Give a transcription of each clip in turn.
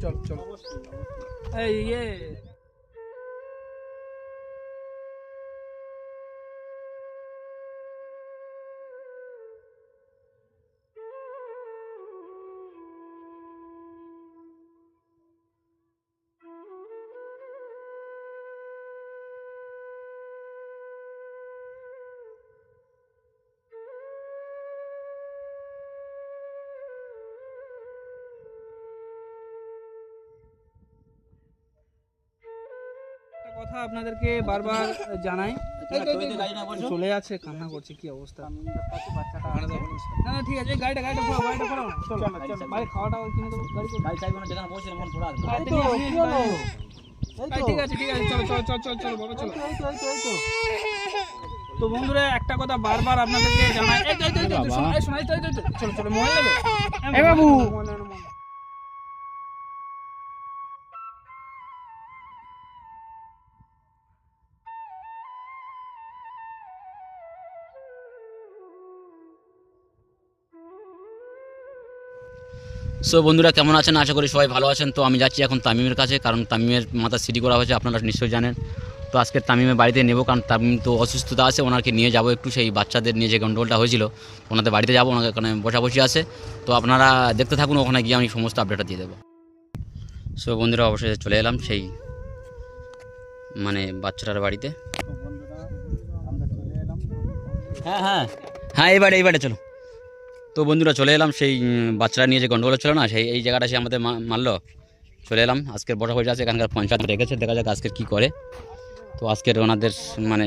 চল চল। এই ইয়ে। আপনাদেরকে বারবার জানাই চলে আছে কান্না করছে কি অবস্থা না না ঠিক আছে গাড়িটা গাড়িটা চলো বাইরে খাওয়া কিনে দেবো গাড়ি গাড়ি চাইব না যেখানে। এই, ঠিক আছে ঠিক আছে চলো চলো চলো চলো চলো বাবা চলো তো বন্ধুরা একটা কথা বারবার আপনাদেরকে জানাই এই তো, এই এই চলো চলো মোবাইল নেবে বাবু সো বন্ধুরা কেমন আছেন? আশা করি সবাই ভালো আছেন। তো আমি যাচ্ছি এখন তামিমের কাছে কারণ তামিমের মাথা সিটি করা হয়েছে আপনারা নিশ্চয়ই জানেন। তো আজকে তামিমের বাড়িতে নেব কারণ তামিম তো অসুস্থতা আছে ওনাকে নিয়ে যাব একটু। সেই বাচ্চাদের নিয়ে যে গন্ডগোলটা হয়েছিল ওনাদের বাড়িতে যাব ওনাকে ওখানে বসাবসি আছে। তো আপনারা দেখতে থাকুন ওখানে গিয়ে আমি সমস্ত আপডেটটা দিয়ে দেবো। সো বন্ধুরা অবশ্যই চলে এলাম সেই মানে বাচ্চাটার বাড়িতে। হ্যাঁ হ্যাঁ। হ্যাঁ এই বাড়ি চলো। তো বন্ধুরা চলে এলাম, সেই বাচ্চারা নিয়ে যে গন্ডগোল ছিল না, সেই, এই জায়গাটা সে আমাদের মারলো। চলে এলাম, আজকের বড় হয়ে আছে এখানকার পঞ্চায়েত রেখেছে দেখা যাক আজকের কী করে। তো আজকের ওনাদের মানে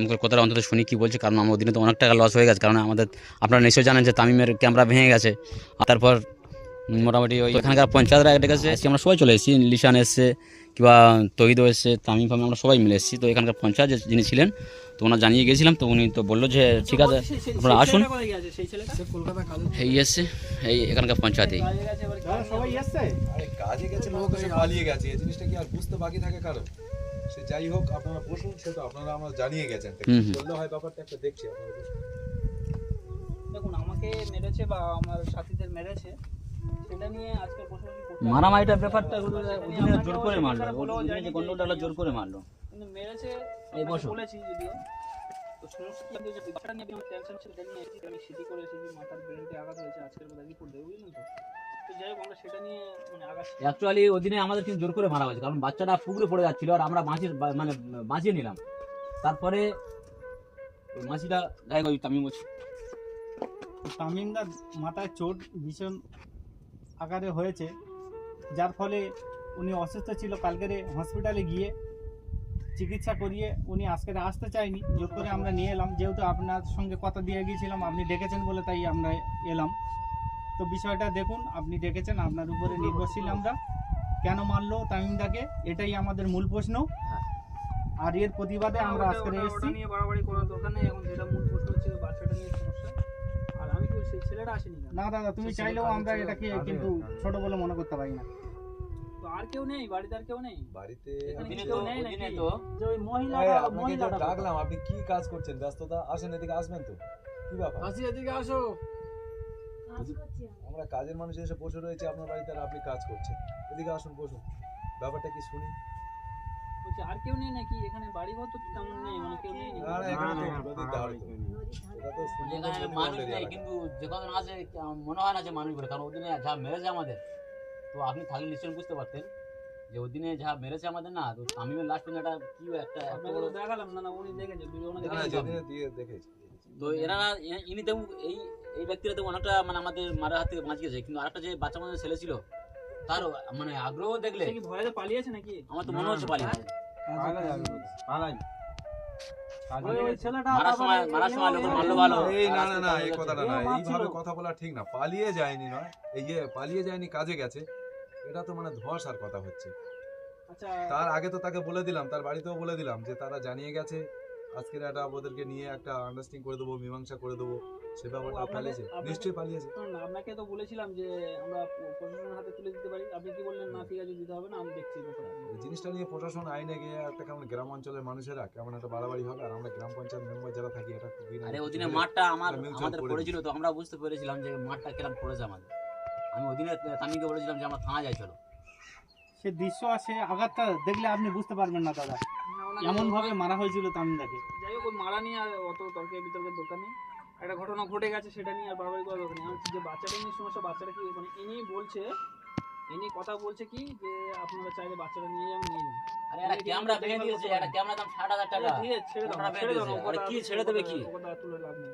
মুখের কথাটা অন্তত শুনি, কী বলছে, কারণ আমার দিনে তো অনেক টাকা লস হয়ে গেছে, কারণ আমাদের, আপনারা নিশ্চয়ই জানেন যে তামিমের ক্যামেরা ভেঙে গেছে। আর তারপর, মোটামুটি ওই এখানকার পঞ্চায়েতরা ডেকেছে, আজকে আমরা সবাই চলে এসেছি, লিশান এসছে, কিংবা তহিদও এসছে, তামিম ফামিম, আমরা সবাই মিলে এসেছি। তো এখানকার পঞ্চায়েত যিনি ছিলেন তো ওনার জানিয়ে গেছিলাম তো উনি তো বলল যে ঠিক আছে আপনারা আসুন? এই এসছে এই এখানকার পঞ্চায়েতে। বাইরে গেছে, এবার কি? হবে? আরে কাজে গেছে লোক এসে গেছে। এই জিনিসটা কি আর বুঝতে বাকি থাকে কারও? সে যাই হোক আপনারা বসুন সে তো আপনারা আমরা জানিয়ে গেছেন। বললে হয় ব্যাপারটা একটা দেখছি আপনারা দেখুন আমাকে মেরেছে বা আমার সাথীদের মেরেছে সেটা নিয়ে আজকে বসে মারামারিটার ব্যাপারটা জোর করে মারলো। জোর করে মারলো। কিন্তু মেরেছে এই বসো। বলেছি যদিও। তো সমস্যা কি যে ব্যাপারটা নিয়ে আমি টেনশন ছিল সেটা এসেছি আমি সিটি করে এসেছি মাথার ব্রেনতে আঘাত হয়েছে আজকের বেলা রিপোর্ট দেবো বুঝলেন তো? তো যাই হোক আমরা সেটা নিয়ে মানে আঘাত অ্যাকচুয়ালি ওদিনে আমাদের কিন্তু জোর করে মারা হয়েছে কারণ বাচ্চাটা পুকুরে পড়ে যাচ্ছিল আর আমরা বাঁচিয়ে মানে বাঁচিয়ে নিলাম। তারপরে মাছিটা যাই হোক আমি বলছি। তামিমদার মাথায় চোট ভীষণ আকারে হয়েছে যার ফলে উনি অসুস্থ ছিল। কালকেরে হসপিটালে গিয়ে চিকিৎসা করিয়ে উনি আজকে আসতে চাইনি জোর করে আমরা নিয়ে এলাম। যেহেতু আপনার সঙ্গে কথা দিয়ে গিয়েছিলাম আপনি ডেকেছেন বলে তাই আমরা এলাম। তো বিষয়টা দেখুন আপনি ডেকেছেন আপনার উপরে নির্ভরশীল আমরা। কেন মারলো তামিমদাকে? এটাই আমাদের মূল প্রশ্ন। আর এর প্রতিবাদে আমরা আজকে এসেছি। নিয়ে বাড়াবাড়ি করার দরকার নেই। এখন যেটা মূল প্রশ্ন হচ্ছে বাচ্চাটা নিয়ে সমস্যা। আর আমি কি সেই ছেলেটা আসেনি না দাদা তুমি চাইলেও আমরা এটাকে কিন্তু। ছোট বলে মনে করতে পারি না। আর কেউ নেই বাড়িতে আর কেউ নেই। বাড়িতে? তো যে ওই এই, মহিলাটা ডাকলাম আপনি কি কাজ করছেন? ব্যস্ততা? আসেন এদিকে আসবেন তো। কি ব্যাপার? আসি এদিকে আসো। আমরা কাজের মানুষ এসে বসে রয়েছে আপনার বাড়িতে আর আপনি কাজ করছেন। এদিকে আসুন বসুন। ব্যাপারটা কি শুনি? বলছি আর কেউ নেই নাকি? এখানে বাড়ি ঘর তো তেমন নেই মানে কেউ নেই নাকি? না না এখানে তো নদীর ধারে তো। এটা তো সুন্দরবন মানুষ নেই কিন্তু যে কজন আছে মনে হয় না যে মানুষ বলে কারণ ওদিনে যা মেরেছে আমাদের। তো আপনি থাকলে নিশ্চয়ই বুঝতে পারতেন যে ওদিনে যা মেরেছে আমাদের না তো তামিমের লাস্ট পর্যন্ত কি একটা এত বড় দেখালাম না না উনি দেখেছে দেখেছে। তো এরা ইনি তো এই এই ব্যক্তিরা তো অনেকটা মানে আমাদের মারার হাত থেকে বাঁচিয়েছে কিন্তু আরেকটা যে বাচ্চা মানুষের ছেলে ছিল তার মানে আগ্রহ দেখলে কি ভয়তে পালিয়েছে নাকি? আমার তো মনে হচ্ছে পালিয়ে গেছে। ওই ওই ছেলেটা মারার সময় মারার সময় লোকের মারলো ভালো। এই আর না আজকে না না পালিয়ে এই যাচ্ছে। কথাটা না এইভাবে কথা বলা ঠিক না পালিয়ে যায়নি নয় এই যে পালিয়ে যায়নি কাজে গেছে। এটা তো মানে ধোয়াশার কথা হচ্ছে। আচ্ছা। তার আগে তো তাকে বলে দিলাম তার বাড়িতেও বলে দিলাম যে তারা জানিয়ে গেছে আজকের একটা ওদেরকে নিয়ে একটা আন্ডারস্ট্যান্ডিং করে দেবো মীমাংসা করে দেবো সে ব্যাপারটা পালিয়েছে নিশ্চয়ই পালিয়েছে। আপনাকে তো বলেছিলাম যে আমরা প্রশাসনের হাতে তুলে দিতে পারি। আপনি কি বললেন না ঠিক আছে দিতে হবে না আমি দেখছি এই ব্যাপারে। এই জিনিসটা নিয়ে প্রশাসন আইনে গিয়ে একটা কেমন গ্রাম অঞ্চলের মানুষেরা কেমন একটা বাড়াবাড়ি হবে আর আমরা গ্রাম পঞ্চায়েত মেম্বার যারা থাকি এটা খুবই আরে ওদিনে মাঠটা আমার আমাদের পড়েছিল তো আমরা বুঝতে পেরেছিলাম যে মাঠটা কিরম পড়েছে আমাদের। আমি ওদিনে তামিকে বলেছিলাম যে আমরা থানা যাই চলো। সে দৃশ্য আছে আঘাতটা দেখলে আপনি বুঝতে পারবেন না দাদা। এমন ভাবে মারা হয়েছিল তামিমদাকে। যাই হোক ওই মারা নিয়ে আর অত তর্কের বিতর্কের দরকার নেই। একটা ঘটনা ঘটে গেছে সেটা নিয়ে আর বারবার করার দরকার নেই। আমি যে বাচ্চাটা নিয়ে সমস্যা বাচ্চাটা কি মানে ইনি বলছে ইনি কথা বলছে কি যে আপনারা চাইলে বাচ্চাটা নিয়ে যাবেন নিয়ে যান। আরে একটা ক্যামেরা ভেঙে দিয়েছে একটা ক্যামেরা দাম ষাট হাজার টাকা। ঠিক আছে, ছেড়ে দাও ছেড়ে দাও বেঁধেছে। না, ও আরে কি ছেড়ে দেবে কি?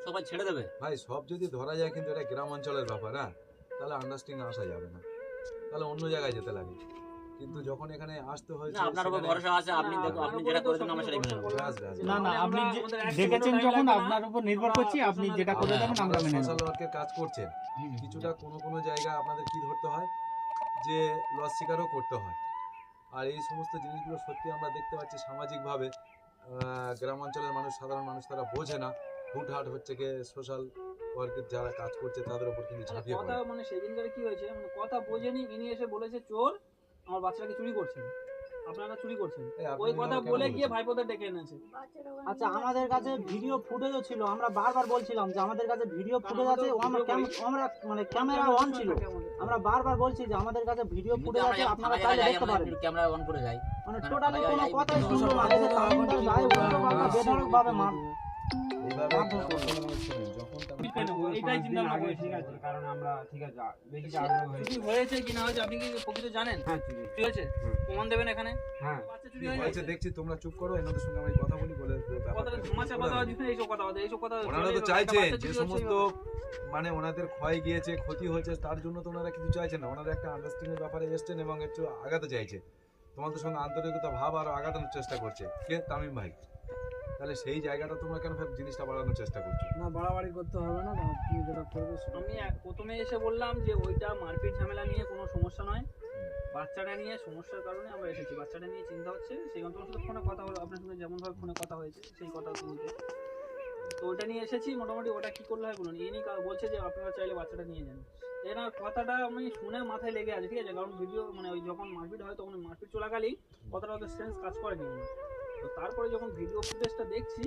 সবাই ছেড়ে দেবে? ভাই সব যদি ধরা যায় কিন্তু এটা গ্রাম অঞ্চলের ব্যাপার হ্যাঁ? তাহলে আন্ডারস্ট্যান্ডিং আসা যাবে না। তাহলে অন্য জায়গায় যেতে লাগে। কিন্তু যখন এখানে আসতে হয়েছে না আপনার উপর ভরসা আছে আপনি দেখো আপনি যেটা করে দেবেন আমরা সেটাই মেনে নেব। না না আপনি দেখেছেন যখন আপনার উপর নির্ভর করছি আপনি যেটা করে হ্যাঁ, দেবেন আমরা মেনে সোশ্যাল নেব ওয়ার্কের কাজ করছেন। কিছুটা কোনো কোনো জায়গায় আপনাদের কি ধরতে হয়? যে লস স্বীকারও করতে হয়। আর এই সমস্ত জিনিসগুলো সত্যি আমরা দেখতে পাচ্ছি সামাজিকভাবে। আহ, গ্রাম অঞ্চলের মানুষ সাধারণ মানুষ তারা বোঝে না। হুটহাট হচ্ছে গিয়ে সোশ্যাল ওয়ার্কের যারা কাজ করছে তাদের উপর কিন্তু মানে ঝাঁপিয়ে কথা মানে সেদিনকার কি হয়েছে? মানে কথা বোঝেনি ইনি এসে বলেছে চোর আমার বাচ্চাটাকে চুরি করছেন। আপনারা চুরি করছেন। ওই কথা বলে গিয়ে? ভাইপোদের ডেকে এনেছে। আচ্ছা আমাদের কাছে ভিডিও ফুটেজও ছিল আমরা বারবার বলছিলাম যে আমাদের কাছে ভিডিও ফুটেজ আছে আমরা আমরা মানে ক্যামেরা অন ছিল। আমরা বারবার বলছি যে আমাদের কাছে ভিডিও ফুটেজ আছে আপনারা চাইলে দেখতে পারেন। ক্যামেরা অন করে যাই। মানে মানে টোটালি কোনো কথাই শুনলো না। এসে তামিমদার গায়ে উল্টো পাল্টা বেধড়ক ভাবে মার দেখছি তোমরা চুপ করো এনাদের সঙ্গে আমি কথা বলি বলে ওনারা তো চাইছেন যে সমস্ত মানে ওনাদের ক্ষয় গিয়েছে ক্ষতি হয়েছে তার জন্য তো ওনারা কিছু চাইছেন না ওনারা একটা আন্ডারস্ট্যান্ডিং ব্যাপারে এসছেন এবং একটু আগাতে চাইছে। তোমাদের সঙ্গে আন্তরিকতা ভাব আরও আগানোর চেষ্টা করছে। কে? তামিম ভাই। তাহলে সেই জায়গাটা তোমরা কেন ফের জিনিসটা বাড়ানোর চেষ্টা করছ? না বাড়াবাড়ি করতে হবে না তুমি যেটা করবে আমি এক- প্রথমে এসে বললাম যে ওইটা মারপিট ঝামেলা নিয়ে কোনো সমস্যা নয়। বাচ্চাটা নিয়ে সমস্যার কারণে আমরা এসেছি। বাচ্চাটা নিয়ে চিন্তা হচ্ছে সেই কারণে তোমার সাথে ফোনে কথা হলো আপনার সঙ্গে যেমনভাবে ফোনে কথা হয়েছে সেই কথা তুলতে তো ওইটা নিয়ে এসেছি মোটামুটি ওটা কি করলে হয় বলুন ইনি কা- বলছে যে আপনারা চাইলে বাচ্চাটা নিয়ে যান। এনার কথাটা আমি শুনে মাথায় লেগে আছে ঠিক আছে? কারণ ভিডিও মানে ওই যখন মারপিট হয় তখন মারপিট চলাকালীন কথাটা ওদের সেন্স কাজ করেনি আমার। তো তারপরে যখন ভিডিও ফুটেজটা দেখছি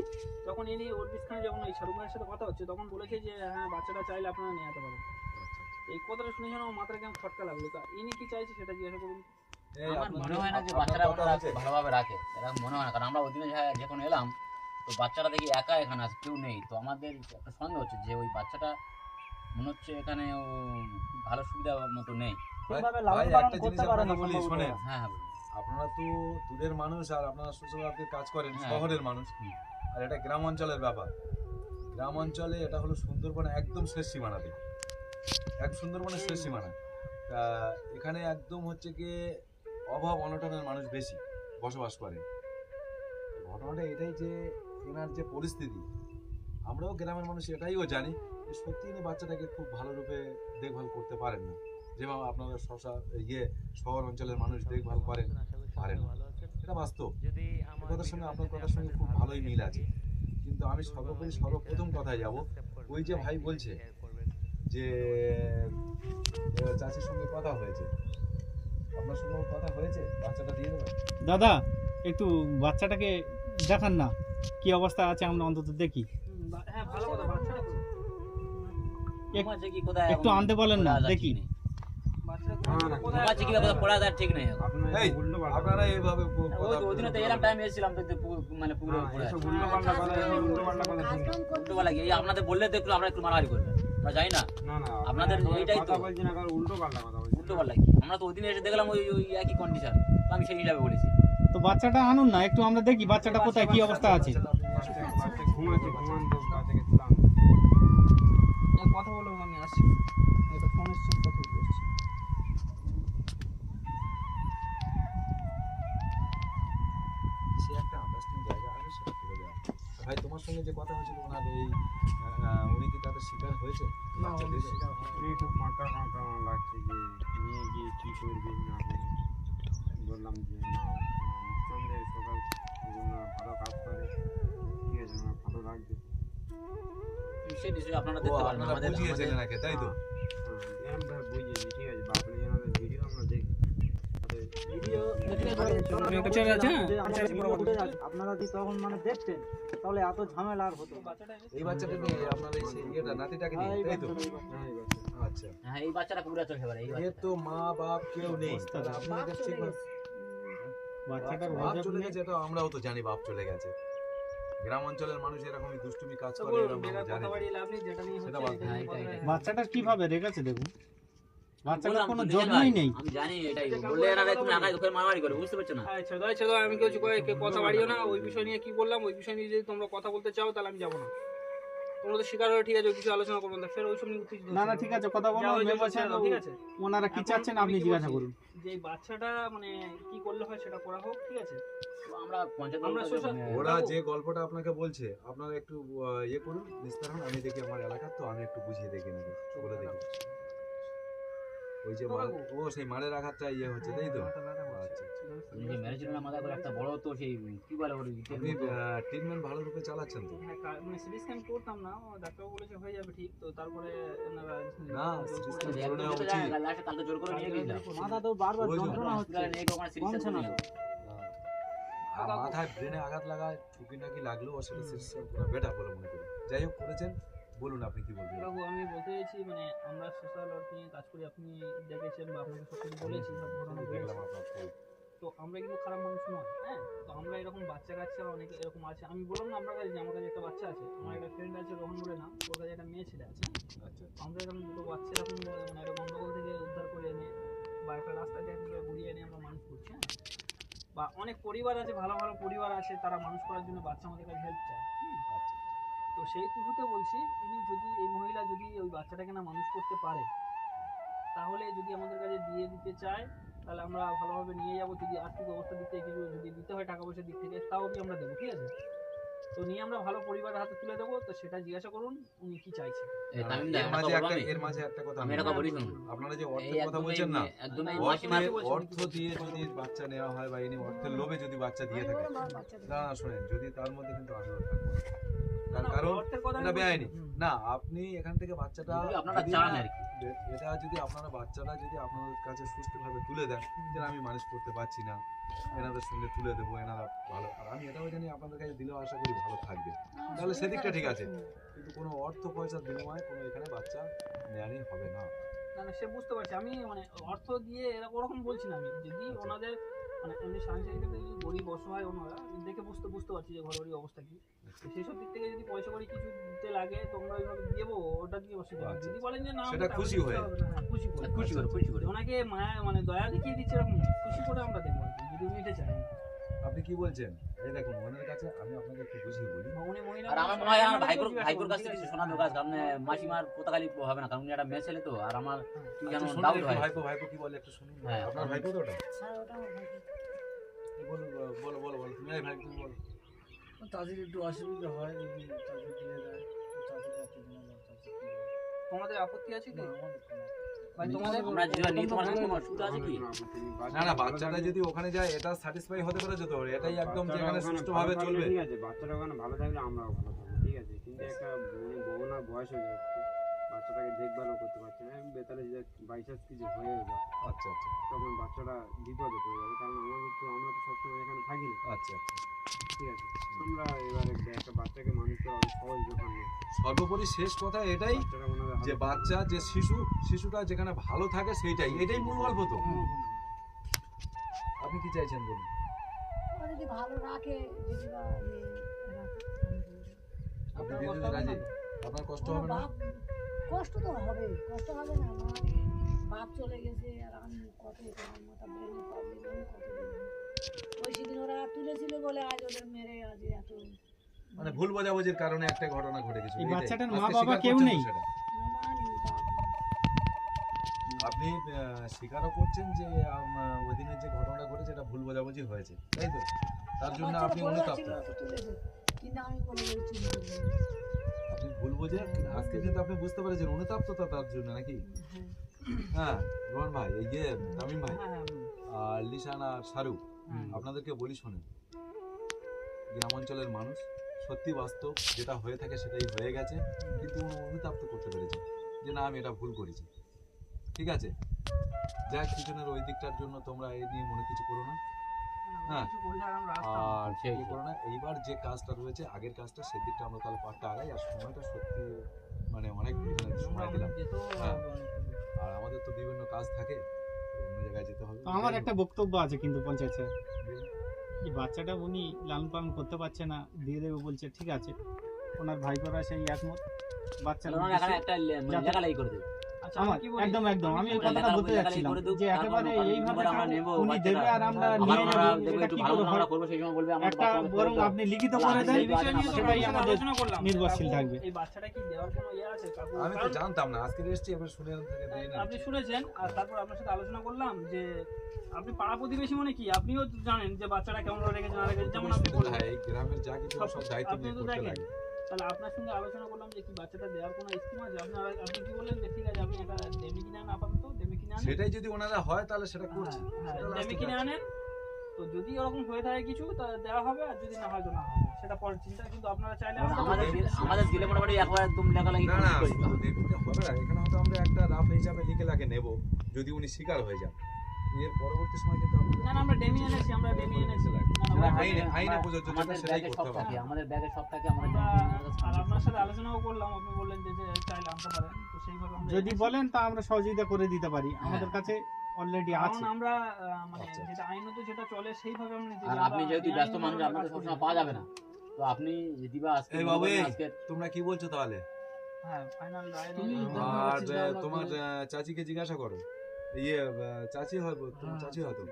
তখন ইনি ওর বিস্তানে যখন এই শাহরুখ ভাইয়ের সাথে কথা হচ্ছে তখন বলেছে যে হ্যাঁ বাচ্চাটা চাইলে আপনারা নিয়ে যেতে পারেন। এই কথাটা শুনে যেন আমার মাথায় কেমন খটকা লাগল। তা ইনি কি চাইছে সেটা জিজ্ঞাসা করুন। আমার মনে হয় না যে বাচ্চারা ভালোভাবে রাখে। এরকম মনে হয় না। কারণ আমরা ওই দিনে যখন এলাম তো বাচ্চাটা দেখি একা এখানে আছে কেউ নেই। তো আমাদের একটা সন্দেহ হচ্ছে যে ওই বাচ্চাটা মনে হচ্ছে এখানে ও ভালো সুবিধা মতো নেই। হ্যাঁ হ্যাঁ। আপনারা তো দূরের মানুষ আর আপনারা সোশ্যাল ওয়ার্কের কাজ করেন হ্যাঁ। শহরের মানুষ। আর এটা গ্রাম অঞ্চলের ব্যাপার। গ্রাম অঞ্চলে এটা হলো সুন্দরবনে একদম শেষ সীমানাতে এক সুন্দরবনের শেষ সীমানা। তা এখানে একদম হচ্ছে কি অভাব অনটনের মানুষ বেশি বসবাস করে। ঘটনাটা এটাই যে এনার যে পরিস্থিতি আমরাও গ্রামের মানুষ এটাইও জানি সত্যি ইনি বাচ্চাটাকে খুব ভালো রূপে দেখভাল করতে পারেন না। যেভাবে আপনারা শশা ইয়ে শহর অঞ্চলের মানুষ দেখভাল করেন পারেন। এটা বাস্তব। কথার সঙ্গে আপনার কথার সঙ্গে খুব ভালোই মিল আছে। কিন্তু আমি সর্বোপরি সর্বপ্রথম কথায় যাব ওই যে ভাই বলছে যে চাচির সঙ্গে কথা হয়েছে। আপনার সঙ্গে কথা হয়েছে? বাচ্চাটা দিয়ে দেবেন? দাদা একটু বাচ্চাটাকে দেখান না। কি অবস্থা আছে আমরা অন্তত দেখি। হ্যাঁ একটু আনতে বলেন না পড়ে আছে কি পড়া ঠিক নেই। আপনার এইভাবে ওই তো দিনে টাইম এসেছিলাম মানে হ্যাঁ, পড়ে আছে। উল্টো পাল্টা কথা উল্টো পাল্টা কথা ঠিক না। উল্টো বলা কি? এই আপনাদের বললে তো একটু আমরা একটু মারামারি করবেন আমরা যাই না। না না আপনাদের এইটাই তো। উল্টো পাল্টা কথা উল্টো বলা কি? আমরা তো ওই দিনে এসে দেখলাম ওই ওই একই কন্ডিশন আমি সেই হিসাবে বলেছি। তো বাচ্চাটা আনুন না একটু আমরা দেখি বাচ্চাটা কোথায় কি অবস্থা আছে। ঘুমাচ্ছে ঘুমান হয়েছিল ওনার এই উনি কি তাদের শিকার হয়েছে? বাচ্চা দিয়েছে? একটু ফাঁকা ফাঁকা আমার লাগছে যে নিয়ে গিয়ে কী করবি না করবি। বললাম যে না সকাল ভালো কাজ করে। ঠিক আছে আমার ভালো লাগবে। সেই বিষয়ে আপনারা দেখতে পারেন আমাদের বুঝিয়েছেন আমাদের- এনাকে, তাই তো হ্যাঁ আমি ভাই বুঝিয়েছি ঠিক আছে বাপরে আমাদের ভিডিও আমরা দেখি ভিডিও একটা ছেলে আছে, হ্যাঁ? যে আমাদের ভিডিও ফুটেজ আছে, আপনারা যদি তখন মানে দেখতেন তাহলে এত ঝামেলা আর হতো? এই বাচ্চাটা নিয়ে আপনার এই ইয়েটা নাতিটাকে নিয়ে তাই তো আচ্ছা হ্যাঁ এই বাচ্চাটা কুকুরে চলে এবারে এই তো মা বাপ কেউ নেই বাপ চলে গেছে এটা আমরাও তো জানি বাপ চলে গেছে গ্রাম অঞ্চলের মানুষ এরকমই দুষ্টুমি কাজ করে এরকম বাচ্চাটা কীভাবে রেখেছে দেখুন বাচ্চাটার কোনো যত্নই নেই। আমি জানি এটাই বললে এরা কথা তুমি বলবে। আগায় মারামারি করে বুঝতে পারছ না? ছেড়ে দাও, আমি কিছু কয়ে- কথা বাড়িও না ওই বিষয় নিয়ে কি বললাম ওই বিষয় নিয়ে যদি তোমরা কথা বলতে চাও তাহলে আমি যাব না। তোমরা তো স্বীকার হয়ে ঠিক আছে কিছু আলোচনা করবেন না ফের ওইসব নিয়ে উত্তেজিত না না ঠিক আছে কথা বলো যা হয়েছে মেম্বার ছেড়ে দাও, ঠিক আছে? ওনারা কি চাচ্ছেন আপনি জিজ্ঞাসা করুন। যে বাচ্চাটা মানে কি করলে হয় সেটা করা হোক ঠিক আছে? আমরা পঞ্চায়েত। ওরা যে গল্পটা আপনাকে বলছে আপনারা একটু ইয়ে করুন আমি দেখি আমার এলাকার তো আমি একটু বুঝিয়ে দেখি নাকি বলে দেখি। ওই যে ও সেই মারের আঘাতটা ইয়ে হচ্ছে তাই তো? আচ্ছা তুমি যে মেরেছিল না মাথা করে? একটা বড় তো সেই কি বলে ওর? ইটের আপনি মতো। ট্রিটমেন্ট ভালো রূপে চালাচ্ছেন তো? হ্যাঁ, মানে সিটি স্ক্যান করতাম না ও বলেছে হয়ে যাবে ঠিক তো তারপরে না, জোর CT করে- scan একদম করে নেওয়া উচিত। কালকে জোর করে নিয়ে গেছিলাম। মাথা তো বারবার যন্ত্রণা হচ্ছে হসপিটালে ওখানে চিকিৎসা কমছে না আর মাথায় ব্রেনে আঘাত লাগায় টুকি নাকি লাগলেও সেটা করা বেটার বলে মনে করি। যাই হোক করেছেন। বলুন আপনি কি বলবেন? বাবু আমি বলতে চাইছি মানে আমরা সোশ্যাল ওয়ার্ক নিয়ে কাজ করি আপনি দেখেছেন বা আপনাকে সব কিছু বলেছি সব ঘটনা দেখলাম আপনার। তো আমরা কিন্তু খারাপ মানুষ নয় হ্যাঁ? তো আমরা এরকম বাচ্চা কাচ্চা অনেক এরকম আছে। আমি বললাম না আপনার কাছে যে আমার কাছে একটা বাচ্চা আছে। আমার একটা ফ্রেন্ড আছে রোহন বলে না ওর কাছে একটা মেয়ে ছেলে আছে আচ্ছা আমরা এরকম দুটো বাচ্চা এরকম মানে একটা গন্ডগোল থেকে উদ্ধার করে এনে বা একটা রাস্তা দিয়ে থেকে ঘুরিয়ে এনে আমরা মানুষ করছি হ্যাঁ? বা অনেক পরিবার আছে ভালো ভালো পরিবার আছে তারা মানুষ করার জন্য বাচ্চা আমাদের কাছে হেল্প চায় হুম। আচ্ছা তো সেই তুহুতে বলছি ইনি যদি এই মহিলা যদি ওই বাচ্চাটাকে না মানুষ করতে পারে তাহলে যদি আমাদের কাছে দিয়ে দিতে চায় তাহলে আমরা ভালোভাবে নিয়ে যাব যদি আর্থিক অবস্থার দিক থেকে কিছু যদি দিতে হয় টাকা পয়সার দিক থেকে তাও কি আমরা দেবো ঠিক আছে তো নিয়ে আমরা ভালো পরিবারের হাতে তুলে দেবো তো সেটা জিজ্ঞাসা করুন উনি কি চাইছে এই তামিম দা, এর মাঝে একটা আমি? এর মাঝে একটা কথা আমি বলি। একটা বলি শুনুন। আপনারা যে অর্থের কথা বলছেন না একদম অর্থে- দিয়ে যদি বাচ্চা নেওয়া হয় বা ইনি অর্থের লোভে যদি বাচ্চা দিয়ে থাকে না শোনেন যদি তার মধ্যে কিন্তু আমিও থাকব। তার কারণ অর্থের কথা আমি এটা বেআইনি। না। আপনি এখান থেকে বাচ্চাটা আপনারা চান আর কি। এটা যদি আপনারা বাচ্চাটা যদি আপনাদের কাছে সুষ্ঠুভাবে তুলে দেন যে আমি মানুষ করতে পারছি না এনাদের সঙ্গে তুলে দেবো এনারা ভালো আর আমি এটাও জানি আপনাদের কাছে দিলেও আশা করি ভালো থাকবে। তাহলে সেদিকটা ঠিক আছে। কিন্তু কোনো অর্থ পয়সার বিনিময়ে কোনো এখানে বাচ্চা নেয়ানি হবে না। না না সে বুঝতে পারছি। আমি মানে অর্থ দিয়ে এরকম ওরকম বলছি না আমি। যদি আচ্ছা। ওনাদের মানে এমনি সাংসারিক যদি গরিব অসহায় ওনারা দেখে বুঝতে বুঝতে পারছি যে ঘরের অবস্থা কি সেসব সেই সব দিক থেকে যদি পয়সা করি কিছু দিতে লাগে তোমরা ওইভাবে দেবো ওটা দিয়ে অসুবিধা। আচ্ছা। যদি বলেন যে না সেটা খুশি হয়ে। হ্যাঁ, খুশি করে খুশি করে খুশি করে ওনাকে মায়া মানে দয়া দেখিয়ে দিচ্ছে এরকম খুশি করে আমরা দেবো যদি উনি এটা চান আপনি কি বলছেন? এই দেখুন ওনার কাছে আমি আপনাকে একটু বুঝিয়ে বলি। উনি মহিলা আর আমার মনে হয় আমার ভাইপোর ভাইপোর কাছ? কিছু শোনা দরকার কারণ মাসিমার কোথাকালি হবে না কারণ উনি একটা মেয়ে ছেলে তো আর আমার কি যেন আচ্ছা, শুনুন ডাউট হয়। ভাইপো ভাইপো কি বলে একটু শুনুন। হ্যাঁ, আপনার ভাইপো তো ওটা? হ্যাঁ, ওটা আমার ভাই। এই বলো বলো বলো বলো তুমি ভাই তুমি বলো তাদের একটু অসুবিধা হয় যদি তাদের দিয়ে দেয় তাদের একটা তোমাদের আপত্তি আছে কি? আমাদের কি? না না বাচ্চাটা যদি ওখানে যায় এটা স্যাটিসফাই হতে পারে তো এটাই একদম যেখানে সুষ্ঠুভাবে চলবে। ঠিক আছে বাচ্চাটা ওখানে ভালো থাকলে আমরাও ভালো থাকব ঠিক আছে? কিন্তু একটা বউ না বয়স হয়ে যাচ্ছে বাচ্চাটাকে দেখভালও করতে পারছে না। বেতালে যে বাই চান্স কিছু হয়ে যায় আচ্ছা আচ্ছা। তখন বাচ্চাটা বিপদে পড়ে যাবে। কারণ আমাদের তো আমরা তো সবসময় এখানে থাকি না। আচ্ছা আচ্ছা। ঠিক আছে? আমরা এবারে একটা বাচ্চাকে মানুষ করা অনেক সহজ ব্যাপার না সর্বোপরি শেষ কথা এটাই যে বাচ্চা যে শিশু শিশুটা যেখানে ভালো থাকে সেইটাই। এটাই মূল গল্প তো। আপনি কি চাইছেন বলুন? যদি ভালো রাখে যদি বা রাখে, আপনি আপনার কষ্ট হবে রাজি না? আপনার কষ্ট হবে না? বাপ কষ্ট তো হবে কষ্ট হবে না আমার বাপ চলে গেছে আর আমি কত আমার মাথা ব্রেনে প্রবলেম আমি কত ওই সেদিন ওরা তুলেছিল বলে আজ ওদের মেরে আজ এত। মানে ভুল বোঝাবুঝির কারণে একটা ঘটনা ঘটে গেছে এই বাচ্চাটার মা বাবা কেউ নেই? সেটা? আপনি স্বীকারও করছেন যে ওই দিনের যে ঘটনা ঘটেছে এটা ভুল বোঝাবুঝি হয়েছে তাই তো? তার জন্য আপনি অনুতপ্ত কিন্তু আমি কোনো কিছু ভুল বোঝে আজকে কিন্তু আপনি বুঝতে পেরেছেন অনুতাপ্ততা তার জন্য নাকি? হ্যাঁ। রোহন ভাই এই যে তামিম ভাই হ্যাঁ হ্যাঁ। আর লিসান আর শাহরুখ আপনাদেরকে বলি শোনেন গ্রাম অঞ্চলের মানুষ সত্যি বাস্তব যেটা হয়ে থাকে সেটাই হয়ে গেছে কিন্তু অনুতাপ্ত করতে পেরেছে যে না আমি এটা ভুল করেছি। ঠিক আছে? যাক পিছনের ওই দিকটার জন্য তোমরা এই নিয়ে মনে কিছু করো না। হ্যাঁ। আর সেই কি করো না এইবার যে কাজটা রয়েছে আগের কাজটা সেদিকটা আমরা তাহলে পাটটা আগাই। আর সময়টা সত্যি মানে অনেক সময় দিলাম। হ্যাঁ। আর আমাদের তো বিভিন্ন কাজ থাকে অন্য জায়গায় যেতে হবে। আমার একটা বক্তব্য আছে কিন্তু পঞ্চায়েত যে বাচ্চাটা উনি লালন পালন করতে পারছে না দিয়ে দেবে বলছে ঠিক আছে। ওনার ভাইপোরা সেই একমত। বাচ্চার আচ্ছা আমার আমি একদম একদম। আমি ওই কথাটা বলতে যাচ্ছিলাম যে একেবারে এইভাবে উনি দেবে আর আমরা নিয়ে আমরা নেব দেখব এটা একটু ভালো করে মতো হয় আমরা করব সেই সময় বলবে আমরা একটা বরং আপনি লিখিত করে দেন তো সেটাই আমাদের নির্ভরশীল থাকবে। এই বাচ্চাটা কি দেওয়ার কোনো ইয়ে আছে? আমি তো জানতাম না আজকে এসেছি এবার শুনে নিচ্ছি। আপনি শুনেছেন আর তারপর আপনার সাথে আলোচনা করলাম যে আপনি পাড়া প্রতিবেশী মানে কি? আপনিও জানেন যে বাচ্চাটা কেমন রেখেছে না রেখেছে যেমন আপনি বললেন। হ্যাঁ, গ্রামের যা কিছু সব দায়িত্ব নিয়ে করতে লাগে। তাহলে আপনার সঙ্গে আলোচনা করলাম যে কি বাচ্চাটা দেওয়ার কোনো স্কিম আছে? আপনারা আপনি কি বললেন যে ঠিক আছে আপনি এটা ডেমি কিনে আনেন আপাতত ডেমি কিনে আনেন? সেটাই যদি ওনারা হয় তাহলে সেটা করছি। হ্যাঁ, হ্যাঁ, ডেমি কিনে আনেন? তো যদি ওরকম হয়ে থাকে কিছু তা দেওয়া হবে আর যদি না হয় তো না হবে। সেটা পরের চিন্তা কিন্তু আপনারা চাইলে আমাদের আমাদের দিলে- মোটামুটি একবার একদম লেখালেখি না না করে। হবে না এখানে হয়তো আমরা একটা রাফ হিসাবে লিখে লাখে নেব যদি উনি স্বীকার হয়ে যান। এর পরবর্তী সময় কিন্তু আমাদের- না না আমরা ডেমি এনেছি আমরা ডেমি এনেছি। না, না, আমরা আইনে আইনে প্রযোজ্য যেটা আমাদের সেটাই ব্যাগে করতে সব হবে। থাকে আমাদের ব্যাগে সব থাকে আমরা আমরা আর আপনার সাথে আলোচনাও করলাম আপনি বললেন যে যে চাইলে আনতে পারেন তো সেইভাবে আমরা যদি বলেন তা আমরা সহযোগিতা করে দিতে পারি হ্যাঁ। আমাদের কাছে অলরেডি আছে। আমরা মানে আচ্ছা, যেটা আইনত যেটা চলে সেইভাবে আমরা নিতে আর আপনি যেহেতু ব্যস্ত মানুষ সবসময় পাওয়া যাবে না। তো আপনি যদি বা আজকে এই বাবু, তোমরা কি বলছো তাহলে? হ্যাঁ ফাইনাল রায়। আর তোমার চাচিকে জিজ্ঞাসা করো। ইয়ে চাচি হয় তোমার হ্যাঁ, চাচি হয়তো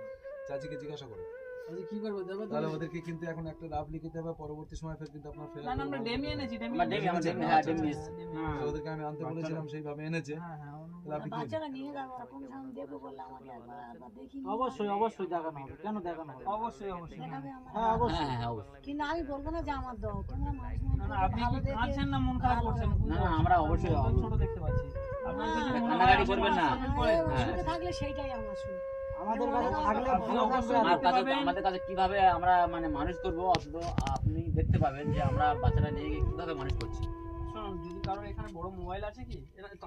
চাচিকে জিজ্ঞাসা করো। আচ্ছা, কি করব দেবো তাহলে ওদেরকে কিন্তু এখন একটা রাফ লিখে হবে পরবর্তী সময় ফের কিন্তু আপনার ফের না না আমরা ডেমি এনেছি ডেমি আমরা ডেমি, আমরা ডেমি, হ্যাঁ, আচ্ছা, ডেমি আচ্ছা, এসেছি। ডেমি হ্যাঁ। ওদেরকে আমি আনতে বলেছিলাম সেইভাবে এনেছে হ্যাঁ হ্যাঁ ওরা- তাহলে আপনি কি বাচ্চারা নিয়ে যাব ওরা সময় দেখব বললে আমাকে একবার একবার দেখি অবশ্যই অবশ্যই দেখানো হবে কেন দেখানো হবে অবশ্যই অবশ্যই হ্যাঁ। দেখাবে আমার হ্যাঁ অবশ্যই হ্যাঁ হ্যাঁ অবশ্যই কিন্তু আমি বলব না যে আমার দাও তোমরা মানুষ না না আপনি কি কাঁদছেন না মন খারাপ করছেন না, না, আমরা অবশ্যই ছোট দেখতে পাচ্ছি আপনার মনে হয় কান্নাকাটি করবেন না। হ্যাঁ, হ্যাঁ। থাকলে সেইটাই আমার সুখ আমাদের কাছে থাকলে ভালো আমার কাছে আমাদের কাছে কীভাবে আমরা মানে মানুষ করব অথচ আপনি দেখতে পাবেন যে আমরা বাচ্চাটা নিয়ে গিয়ে কীভাবে মানুষ করছি। শুনুন যদি কারোর এখানে বড় মোবাইল আছে কি?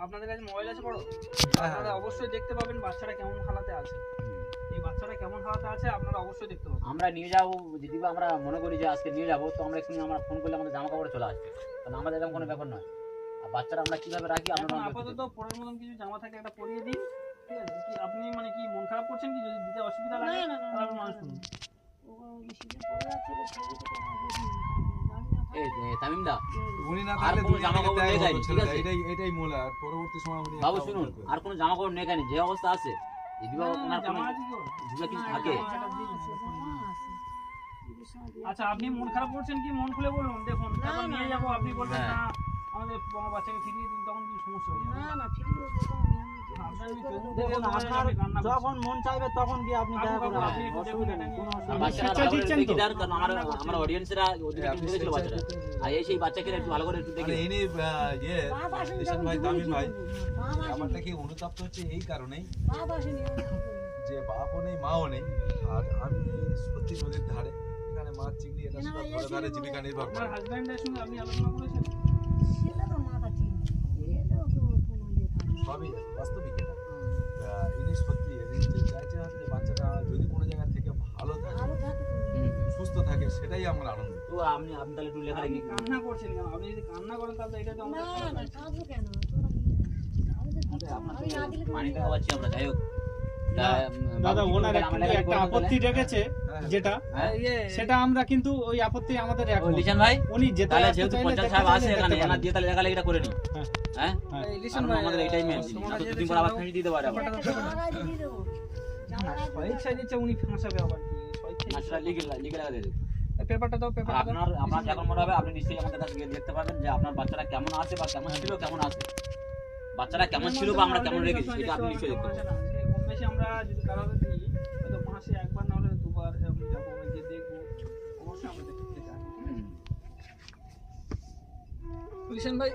আপনাদের কাছে মোবাইল আছে বড়? হ্যাঁ, আপনারা অবশ্যই দেখতে পাবেন বাচ্চাটা কেমন হালাতে আছে। এই বাচ্চাটা কেমন হালাতে আছে আপনারা অবশ্যই দেখতে পাবেন। আমরা নিয়ে যাব যদি বা আমরা মনে করি যে আজকে নিয়ে যাব তো আমরা এক্ষুনি আমরা ফোন করলে আমাদের জামা কাপড় চলে আসবে। কারণ আমাদের এরকম কোনো ব্যাপার নয়। আর বাচ্চারা আমরা কীভাবে রাখি এখন আপনারা আপাতত পরের মতন কিছু জামা থাকে একটা পরিয়ে দিন ঠিক আছে কি আপনি মানে কি মন খারাপ করছেন কি? যদি দিতে অসুবিধা লাগে না, মানুষ শুনুন। আর কোনো জামা কাপড় নেই কেন যে অবস্থা আছে? থাকে? আচ্ছা আপনি মন খারাপ করছেন কি? মন খুলে বলুন দেখুন নিয়ে যাব আপনি বলবেন হ্যাঁ। না আমাদের বাচ্চাকে ফিরিয়ে দিন তখন কি সমস্যা হয়ে যাবে। না না ফিরে দেখুন, আপনার। যখন মন চাইবে তখন গিয়ে আপনি দেখা করে অসুবিধা নেই। কোনো অসুবিধা। বাচ্চারা কারণ আমার আমার অডিয়েন্সরা ওদিকে দেখেছিল স্বেচ্ছায় বাচ্চাটা দেখতে- আর এই সেই বাচ্চাকে একটু ভালো করে একটু দেখে ইনি ইয়ে বাপ কিষান ভাই তামিম ভাই। কি অনুতাপ্ত হচ্ছে এই কারণেই? যে বাপও নেই মাও নেই আর আমি সত্যি নদীর ধারে। এখানে মাছ চিংড়ি এটা ধরে ধারে জীবিকা নির্ভর আপনার করে সঙ্গে আপনি আলোচনা করেছেন সেটা তো মাথা ঠিক নেই। এটাও তো কোনো ইয়ে থাকে না। সবই বাস্তবিক এটা ইনি সত্যি চাইছে হয়তো যে বাচ্চাটা যদি কোনো জায়গা থেকে ভালো থাকে সুস্থ থাকে সেটাই আমার আনন্দ তো আপনি আপনি তাহলে একটু লেখালেখি আপনি কান্না করছেন কেন আপনি যদি কান্না করেন তাহলে এটা তো না না। কাঁদবো কেন না আমরা যাই হোক না, দাদা ওনার? একটু আপত্তি? রেখেছে হ্যাঁ। যেটা হ্যাঁ? ইয়ে, সেটা আমরা কিন্তু ওই আপত্তি আমাদের একমত। ভাই উনি যেতে তাহলে যেহেতু পঞ্চায়েত সাহেব আছে এখানে দেখতে এনার পারেন। দিয়ে তাহলে লেখালেখিটা করে নি হ্যাঁ। এই লিসন ভাই, আমাদের এটাই মেন জিনিস। যে দুদিন পর আবার ফাঁসি দিতে পারে আবার। স্বেচ্ছায় দিচ্ছে উনি ফাঁসাবে আবার কি? স্বেচ্ছায় মাছটা লিখে লিখে লাগা দিয়ে দেবে। পেপারটা দাও আর দাও। আপনার আপনার যখন মনে হবে আপনি নিশ্চয়ই আমাদের কাছে গিয়ে দেখতে পাবেন যে আপনার বাচ্চারা কেমন আছে বা কেমন ছিল কেমন আছে। বাচ্চারা কেমন ছিল বা আমরা কেমন রেখেছি সেটা আপনি নিশ্চয়ই দেখতে পাবেন কম বেশি আমরা যদি কারও দিই হয়তো মাসে একবার না হলে দুবার আমি যাব গিয়ে দেখব। অবশ্যই দেখতে চাই। ভাই